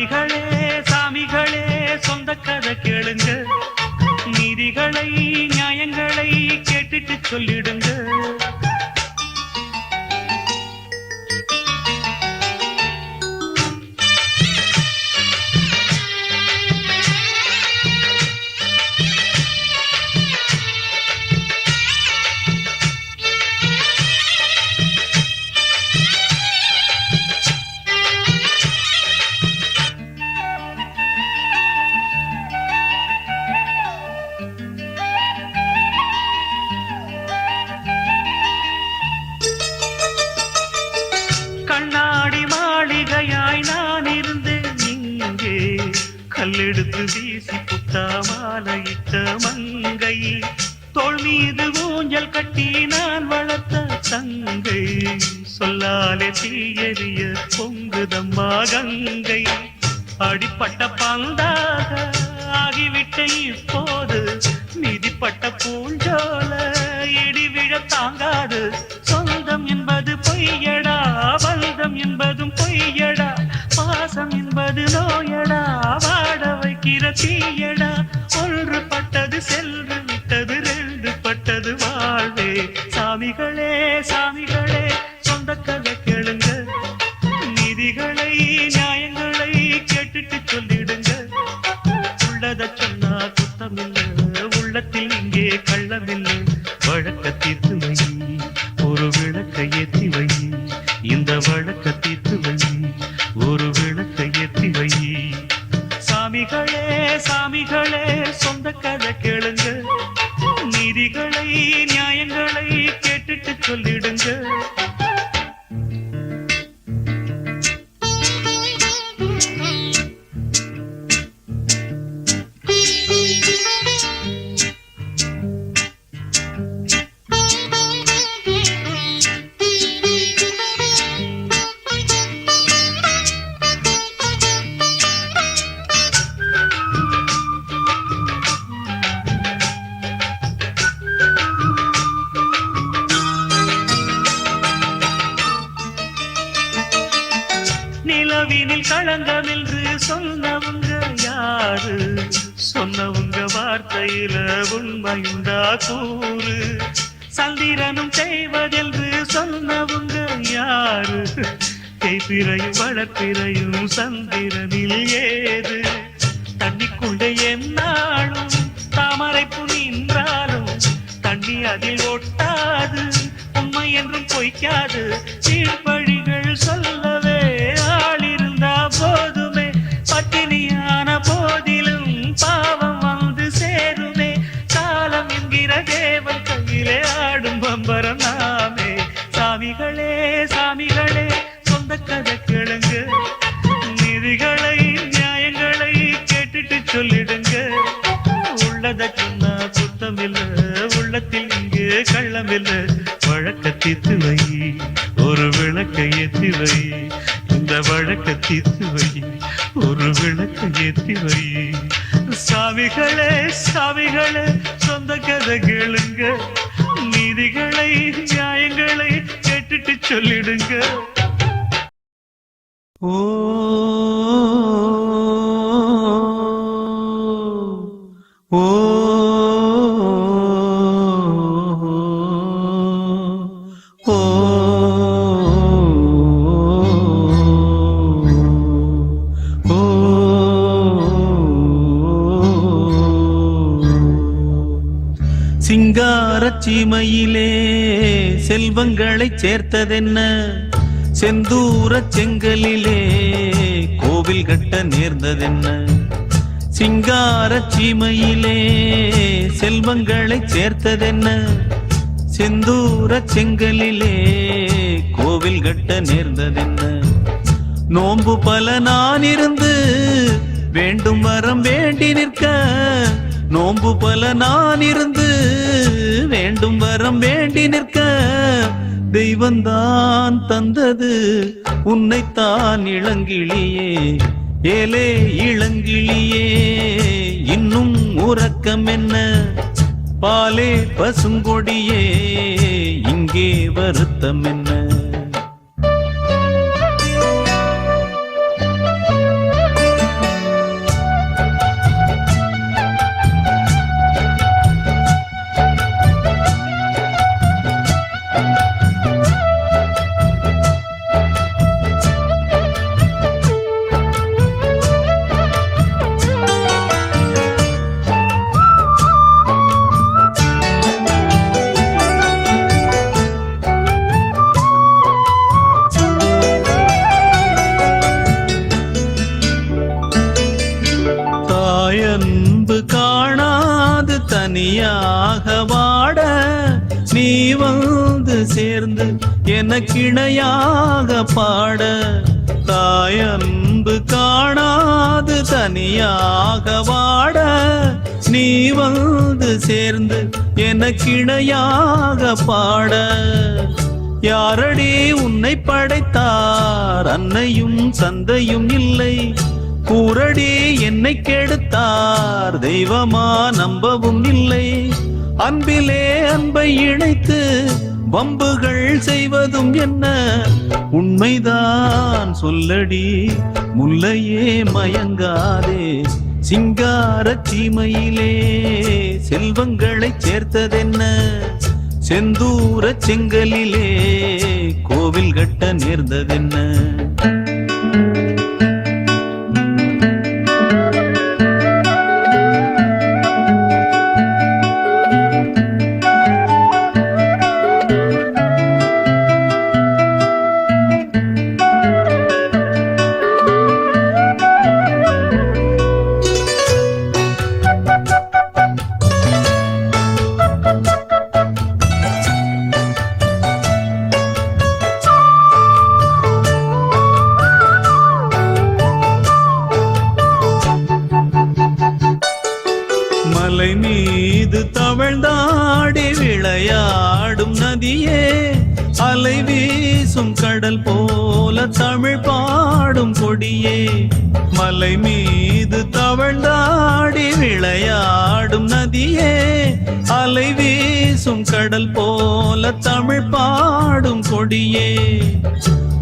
சாமிகளே சாமிகளே சொந்த கதை கேளுங்க. நீதிகளை நியாயங்களை கேட்டுட்டு சொல்லிடுங்க. தீயடா. ஒன்று பட்டது சென்று விட்டது ரெண்டு பட்டது வாழ்வே. சாமிகளே சாமிகளே சொந்த கதை கேளுங்க நிதிகளை நியாயங்களை கேட்டுட்டு சொல்லிடுங்க உள்ளத சொன்னா குத்தமில்ல உள்ளத்தில் இங்கே கள்ளமில்லை. வழக்கத்திற்கு சந்திரனும் செய்வதென்று சொன்னவங்க யாரு? தேய்பிரையும் வளர்ப்பிரையும் சந்திரனில் ஏது? தண்ணிக்குள்ளே என்னாலும் தாமரைப்பு நின்றாலும் தண்ணி அதில் ஒட்டாது உண்மை என்றும் பொய்க்காது சீர்பழிகள் சொல்லவே கண்ணில் வழக்க தீர்த்து வை ஒரு விளக்க ஏத்தி வை இந்த வழக்க தீர்த்து வை ஒரு விளக்க ஏத்தி வை சாவிகளே சாவிகளே சொந்த கதை கேளுங்க. நீதிகளை நியாயங்களை கேட்டுட்டு சொல்லிடுங்க. ஓ சீமையிலே செல்வங்களைச் சேர்த்ததென்ன? செந்தூரச் செங்கலிலே கோவில் கட்ட நேர்ந்ததென்ன? சிங்காரச் சீமையிலே செல்வங்களைச் சேர்த்ததென்ன? செந்தூரச் செங்கலிலே கோவில் கட்ட நேர்ந்ததென்ன? நோன்பு பல நான் இருந்து வேண்டும் வரம் வேண்டி நிற்க நோன்பு பல நான் இருந்து வேண்டும் வரம் வேண்டி நிற்க தெய்வந்தான் தந்தது. உன்னைத்தான் இளங்கிளியே ஏலே இளங்கிளியே இன்னும் உறக்கம் என்ன? பாலே பசுங்கொடியே இங்கே வருத்தம் என்ன? நீ வந்து சேர்ந்து எனக்கிணையாக பாட தாயன்பு காணாது தனியாக வாட. நீ வந்து சேர்ந்து எனக்கிணையாக பாட. யாரடி உன்னை படைத்தார்? அன்னையும் சந்தையும் இல்லை. கூரடி என்னை கெடுத்தார்? தெய்வமா நம்பவும் இல்லை. அன்பிலே அன்பை இணைத்து வம்புகள் செய்வதும் என்ன? உண்மைதான் சொல்லடி முல்லையே மயங்காதே. சிங்கார சீமையிலே செல்வங்களைச் சேர்த்ததென்ன? செந்தூர செங்கலிலே கோவில் கட்ட நேர்ந்ததென்ன? கடல் போல தமிழ் பாடும் கொடியே.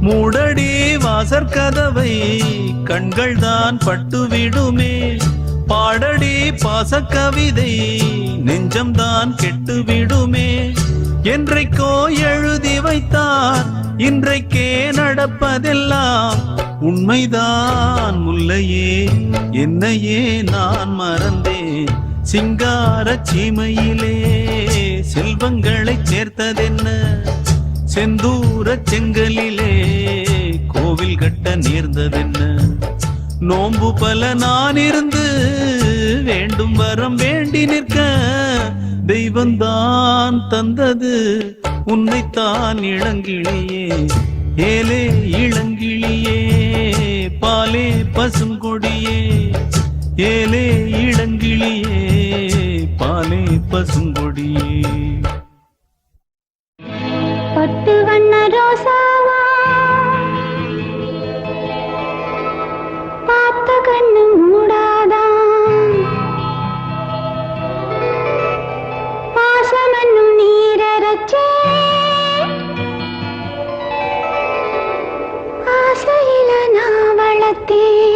மூடடி வாசற்கதவை கண்கள் தான் பட்டுவிடுமே. பாடடி பாசக்கவிதை நெஞ்சம்தான் கெட்டுவிடுமே. என்றைக்கோ எழுதி வைத்தார் இன்றைக்கே நடப்பதெல்லாம் உண்மைதான் முல்லையே. என்னையே நான் மறந்தேன் சிங்கார சீமையிலே. செல்வங்களைச் சேர்த்ததென்ன? செந்தூர செங்கலிலே கோவில் கட்ட நேர்ந்ததென்ன? நோம்பு பல நான் இருந்து வேண்டும் வரம் வேண்டி நிற்க தெய்வந்தான் தந்தது. உன்னைத்தான் இளங்கிளியே ஏலே இளங்கிளியே பாலே பசுங்கொடியே ஏலே இளங்கிளியே. பாலே பசுங்கொடியே பட்டு வண்ண ரோசாவா? பார்த்த கண்ணு மூடாதா? பாசமன்னும் நீரச்சே ஆசையில நான் வளர்த்தேன்.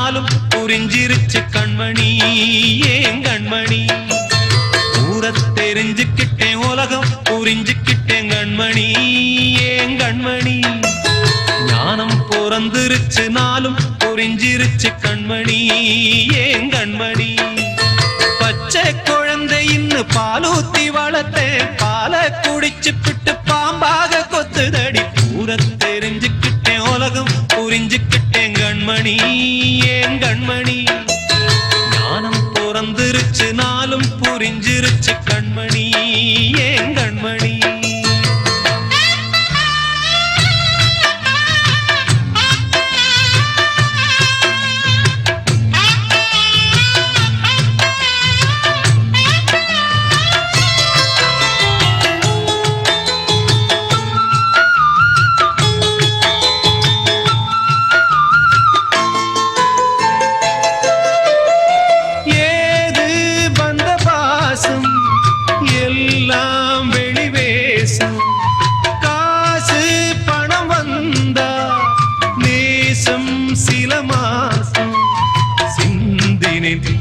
புரிஞ்சிருச்சு கண்மணி ஏன் கண்மணி? ஊரத் தெரிஞ்சுக்கிட்டேன் உலகம் புரிஞ்சுக்கிட்டேன் கண்மணி ஏன் கண்மணி? ஞானம் பிறந்திருச்சு நாளும் புரிஞ்சிருச்சு கண்மணி ஏன் கண்மணி? பச்சை குழந்தை இன்னு பாலூத்தி வளர்த்தேன் பாலை குடிச்சு பிட்டு பாம்பாக கொத்துதடி கண்மணி ஏன் கண்மணி?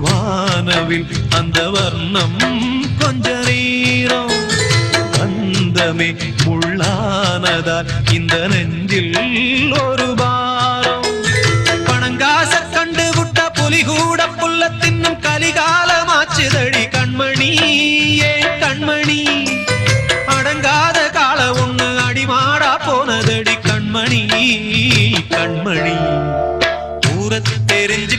வானவில் அந்த வர்ணம் கொஞ்ச நேரம். பந்தமே முள்ளானதால் இந்த நெஞ்சில் ஒரு பாரம். பணங்காச கண்டு விட்ட புலி கூட புல்ல தின்னும் கலிகாலமாச்சுதடி கண்மணி ஏ கண்மணி. அடங்காத கால ஒண்ணு அடிமாடா போனதடி கண்மணி கண்மணி. தூரத் தெரிஞ்சு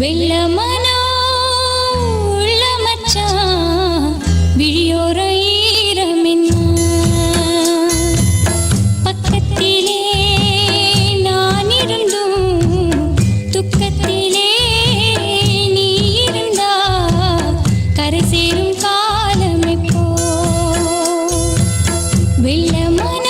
வெள்ளமனோ உள்ள மச்சான் விழியோர பக்கத்திலே நான் இருந்தும் துக்கத்திலே நீ இருந்தா கரை சேரும் வெள்ளமனோ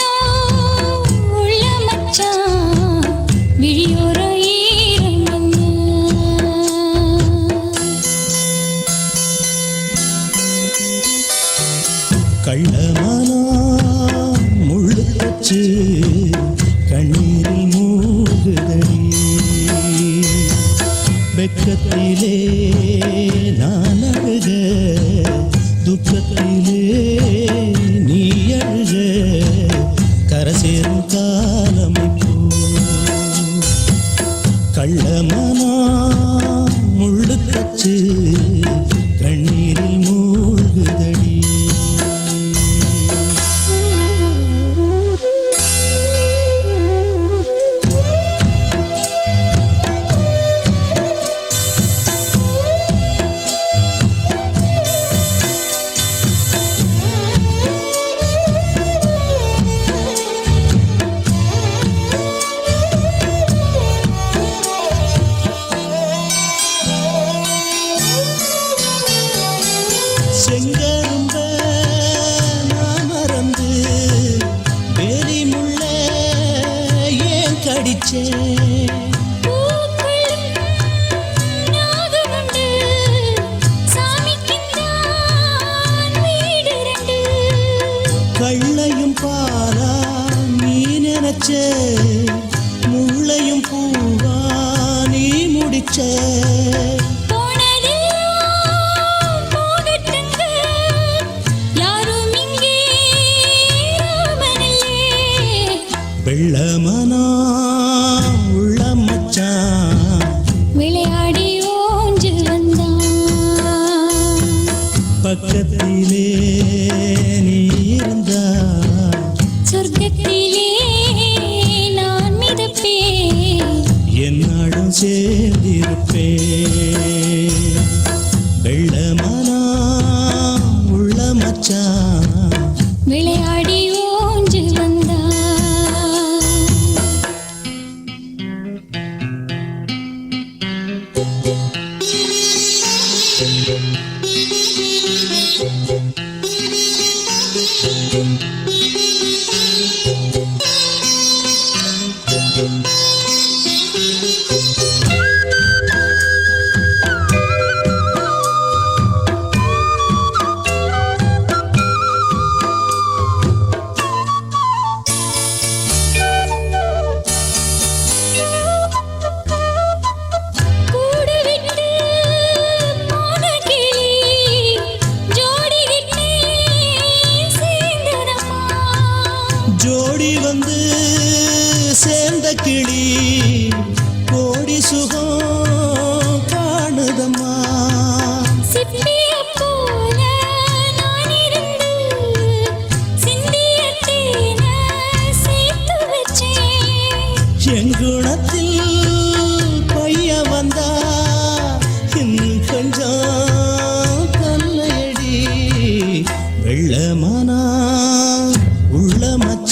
என்னாடும் சேர்ந்திருப்பேன். வெள்ளமனா உள்ள மச்சா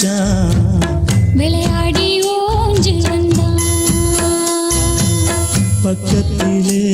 மச்சா விளையாடி ஓஞ்சு வந்தான் பக்கத்திலே